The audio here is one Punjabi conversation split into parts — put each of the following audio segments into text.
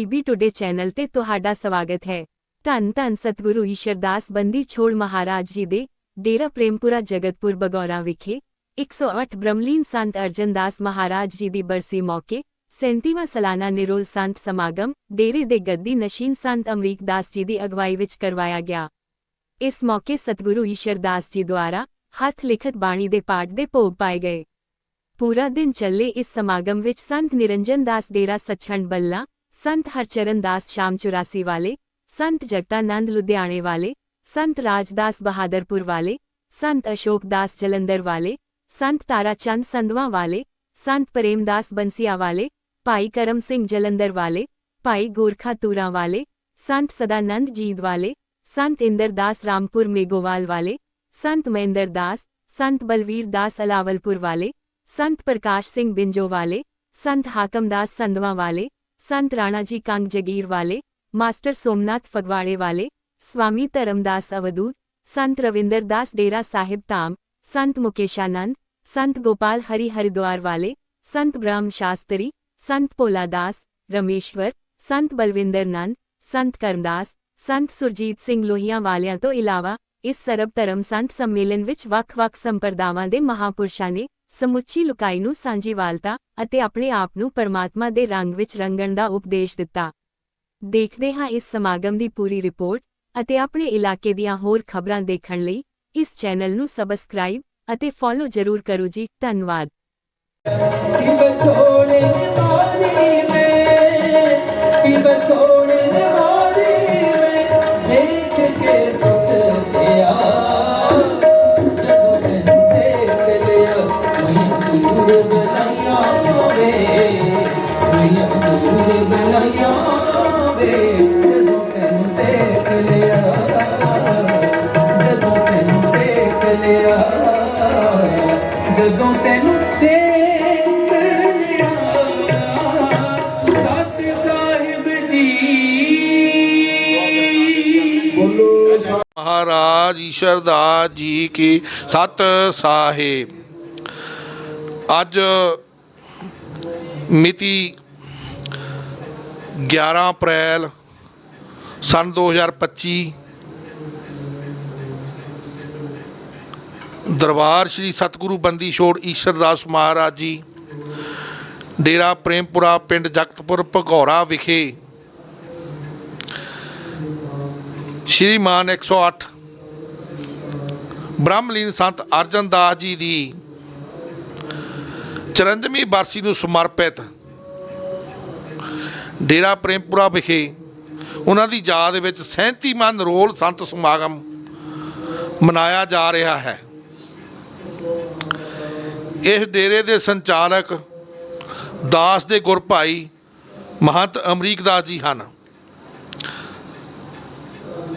ਪੀਬੀ ਟੁਡੇ ਚੈਨਲ ਤੇ ਤੁਹਾਡਾ ਸਵਾਗਤ ਹੈ। ਧੰਨ ਧੰਨ ਸਤਿਗੁਰੂ ਈਸ਼ਰਦਾਸ ਬੰਦੀ ਛੋੜ ਮਹਾਰਾਜ ਜੀ ਦੇ ਡੇਰਾ ਪ੍ਰੇਮਪੁਰਾ ਜਗਤਪੁਰ ਬਗੌਰਾ ਵਿਖੇ 108 ਬ੍ਰਹਮਲੀਨ ਸੰਤ ਅਰਜਨਦਾਸ ਮਹਾਰਾਜ ਜੀ ਦੀ ਬਰਸੀ ਮੌਕੇ 37ਵਾਂ ਸਾਲਾਨਾ ਨਿਰੋਲ ਸੰਤ ਸਮਾਗਮ ਡੇਰੇ ਦੇ ਗੱਦੀ ਨਸ਼ੀਨ ਸੰਤ ਅਮਰੀਕਦਾਸ ਜੀ ਦੀ ਅਗਵਾਈ ਵਿੱਚ ਕਰਵਾਇਆ ਗਿਆ। ਇਸ ਮੌਕੇ ਸਤਿਗੁਰੂ ਈਸ਼ਰਦਾਸ ਜੀ ਦੁਆਰਾ ਹੱਥ ਲਿਖਤ ਬਾਣੀ ਦੇ ਪਾਠ ਦੇ ਭੋਗ ਪਾਏ ਗਏ। ਪੂਰਾ ਦਿਨ ਚੱਲੇ ਇਸ ਸਮਾਗਮ ਵਿੱਚ ਸੰਤ ਨਿਰੰਜਨ ਦਾਸ ਡੇਰਾ ਸੱਚਖੰਡ ਬੱਲਾ ਸੰਤ ਹਰਚਰਨ ਦਾਸ ਸ਼ਾਮ 84 ਵਾਲੇ ਸੰਤ ਜਗਤਾਨੰਦ ਲੁਧਿਆਣੇ ਵਾਲੇ ਸੰਤ ਰਾਜਦਾਸ ਬਹਾਦਰਪੁਰ ਵਾਲੇ ਸੰਤ ਅਸ਼ੋਕ ਦਾਸ ਜਲੰਧਰ ਵਾਲੇ ਸੰਤ ਤਾਰਾ ਚੰਦ ਸੰਧਵਾ ਵਾਲੇ ਸੰਤ ਪ੍ਰੇਮਦਾਸ ਬੰਸੀਆ ਵਾਲੇ ਭਾਈ ਕਰਮ ਸਿੰਘ ਜਲੰਧਰ ਵਾਲੇ ਭਾਈ ਗੋਰਖਾ ਤੂਰਾ ਵਾਲੇ ਸੰਤ ਸਦਾਨੰਦ ਜੀਦ ਵਾਲੇ ਸੰਤ ਇੰਦਰ ਦਾਸ ਰਾਮਪੁਰ ਮੇਗੋਵਾਲ ਵਾਲੇ ਸੰਤ ਮਹਿੰਦਰ ਦਾਸ ਸੰਤ ਬਲਵੀਰ ਦਾਸ ਅਲਾਵਲਪੁਰ ਵਾਲੇ ਸੰਤ ਪ੍ਰਕਾਸ਼ ਸਿੰਘ ਬਿੰਜੋ ਵਾਲੇ ਸੰਤ ਹਾਕਮ ਦਾਸ ਸੰਧਵਾ ਵਾਲੇ ਸੰਤ ਰਾਣਾ ਜੀ ਕੰਗ ਜਗੀਰ ਵਾਲੇ ਮਾਸਟਰ ਸੋਮਨਾਥ ਫਗਵਾੜੇ ਵਾਲੇ ਸਵਾਮੀ ਧਰਮਦਾਸ ਅਵਧੂਤ ਸੰਤ ਰਵਿੰਦਰ ਦਾਸ ਡੇਰਾ ਸਾਹਿਬ ਧਾਮ ਸੰਤ ਮੁਕੇਸ਼ਾਨੰਦ ਸੰਤ ਗੋਪਾਲ ਹਰੀ ਹਰਿਦੁਆਰ ਵਾਲੇ ਸੰਤ ਬ੍ਰਹਮ ਸ਼ਾਸਤਰੀ ਸੰਤ ਭੋਲਾ ਦਾਸ ਰਮੇਸ਼ਵਰ ਸੰਤ ਬਲਵਿੰਦਰ ਨੰਦ ਸੰਤ ਕਰਮਦਾਸ ਸੰਤ ਸੁਰਜੀਤ ਸਿੰਘ ਲੋਹੀਆਂ ਵਾਲਿਆਂ ਤੋਂ ਇਲਾਵਾ ਇਸ ਸਰਬ ਧਰਮ ਸੰਤ ਸੰਮੇਲਨ ਵਿੱਚ ਵੱਖ-ਵੱਖ ਸੰਪਰਦਾਵਾਂ ਦੇ ਮਹਾਪੁਰਸ਼ਾਂ ਨੇ ਸਮੁੱਚੀ ਲੁਕਾਈ ਨੂੰ ਸਾਂਝੀ ਵਾਲਤਾ ਅਤੇ ਆਪਣੇ ਆਪ ਨੂੰ ਪਰਮਾਤਮਾ ਦੇ ਰੰਗ ਵਿੱਚ ਰੰਗਣ ਦਾ ਉਪਦੇਸ਼ ਦਿੱਤਾ। ਦੇਖਦੇ ਹਾਂ ਇਸ ਸਮਾਗਮ ਦੀ ਪੂਰੀ ਰਿਪੋਰਟ ਅਤੇ ਆਪਣੇ ਇਲਾਕੇ ਦੀਆਂ ਹੋਰ ਖਬਰਾਂ ਦੇਖਣ ਲਈ ਇਸ ਚੈਨਲ ਨੂੰ ਸਬਸਕ੍ਰਾਈਬ ਅਤੇ ਫੋਲੋ ਜ਼ਰੂਰ ਕਰੋ ਜੀ। ਧੰਨਵਾਦ। ਜਦੋਂ ਤੈਨੂੰ ਦੇਖ ਲਿਆ ਸਤ ਸਾਹਿਬ ਜੀ ਮਹਾਰਾਜ ਈਸ਼ਰਦਾਸ ਜੀ ਕੀ ਸਤ ਸਾਹਿਬ। ਅੱਜ ਮਿਤੀ 11 ਅਪ੍ਰੈਲ ਸਨ 2025 ਦਰਬਾਰ ਸ੍ਰੀ ਸਤਿਗੁਰੂ ਬੰਦੀ ਛੋੜ ਈਸ਼ਰਦਾਸ ਮਹਾਰਾਜ ਜੀ, ਡੇਰਾ ਪ੍ਰੇਮਪੁਰਾ ਪਿੰਡ ਜਗਤਪੁਰ ਭਗੌਰਾ ਵਿਖੇ। ਸ਼੍ਰੀਮਾਨ 108 ਬ੍ਰਹਮਲੀਨ ਸੰਤ ਅਰਜਨ ਦਾਸ ਜੀ ਦੀ 54ਵੀਂ ਬਰਸੀ ਨੂੰ ਸਮਰਪਿਤ ਡੇਰਾ ਪ੍ਰੇਮਪੁਰਾ ਵਿਖੇ ਉਹਨਾਂ ਦੀ ਯਾਦ ਵਿੱਚ 37ਵਾਂ ਨਰੋਲ ਸੰਤ ਸਮਾਗਮ ਮਨਾਇਆ ਜਾ ਰਿਹਾ ਹੈ। ਇਸ ਡੇਰੇ ਦੇ ਸੰਚਾਲਕ ਦਾਸ ਦੇ ਗੁਰਭਾਈ ਮਹੰਤ ਅਮਰੀਕਦਾਸ ਜੀ ਹਨ।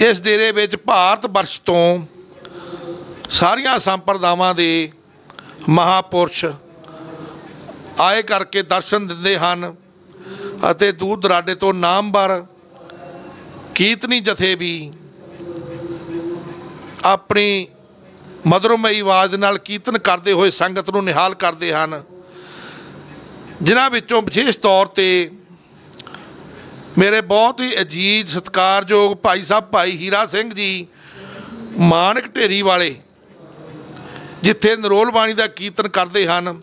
ਇਸ ਡੇਰੇ ਵਿੱਚ ਭਾਰਤ ਵਰਸ਼ ਤੋਂ ਸਾਰੀਆਂ ਸੰਪਰਦਾਵਾਂ ਦੇ ਮਹਾਪੁਰਸ਼ ਆਏ ਕਰਕੇ ਦਰਸ਼ਨ ਦਿੰਦੇ ਹਨ। ਅਤੇ ਦੂਰ ਦਰਾਡੇ ਤੋਂ ਨਾਮਵਰ ਕੀਰਤਨੀ ਜਥੇ ਵੀ ਆਪਣੀ ਮਧੁਰਮਈ ਆਵਾਜ਼ ਨਾਲ ਕੀਰਤਨ ਕਰਦੇ ਹੋਏ ਸੰਗਤ ਨੂੰ ਨਿਹਾਲ ਕਰਦੇ ਹਨ, ਜਿਨ੍ਹਾਂ ਵਿੱਚੋਂ ਵਿਸ਼ੇਸ਼ ਤੌਰ ਤੇ ਮੇਰੇ ਬਹੁਤ ਹੀ ਅਜੀਜ਼, ਸਤਿਕਾਰਯੋਗ ਭਾਈ ਸਾਹਿਬ, ਭਾਈ ਹੀਰਾ ਸਿੰਘ ਜੀ, ਮਾਨਕ ਢੇਰੀ ਵਾਲੇ, ਜਿੱਥੇ ਨਰੋਲ ਬਾਣੀ ਦਾ ਕੀਰਤਨ ਕਰਦੇ ਹਨ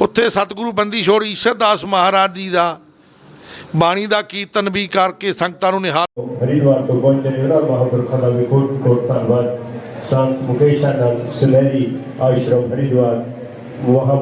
ਉੱਥੇ ਸਤਿਗੁਰੂ ਬੰਦੀ ਛੋੜ ਈਸ਼ਰਦਾਸ ਮਹਾਰਾਜ ਜੀ ਦਾ ਬਾਣੀ ਦਾ ਕੀਰਤਨ ਵੀ ਕਰਕੇ ਸੰਗਤਾਂ ਨੂੰ ਨਿਹਾਲ ਹਰਿਦੁਆਰ ਤੋਂ ਪਹੁੰਚੇ ਨੇ ਉਹਨਾਂ ਮਹਾਂਪੁਰਖਾਂ ਦਾ ਵੀ ਕੋਟ ਕੋਟ ਧੰਨਵਾਦ। ਸੰਤ ਮੁਕੇਸ਼ ਸੁਨਹਿਰੀ ਆਸ਼ਰਮ ਹਰਿਦੁਆਰ ਵਹਾਂ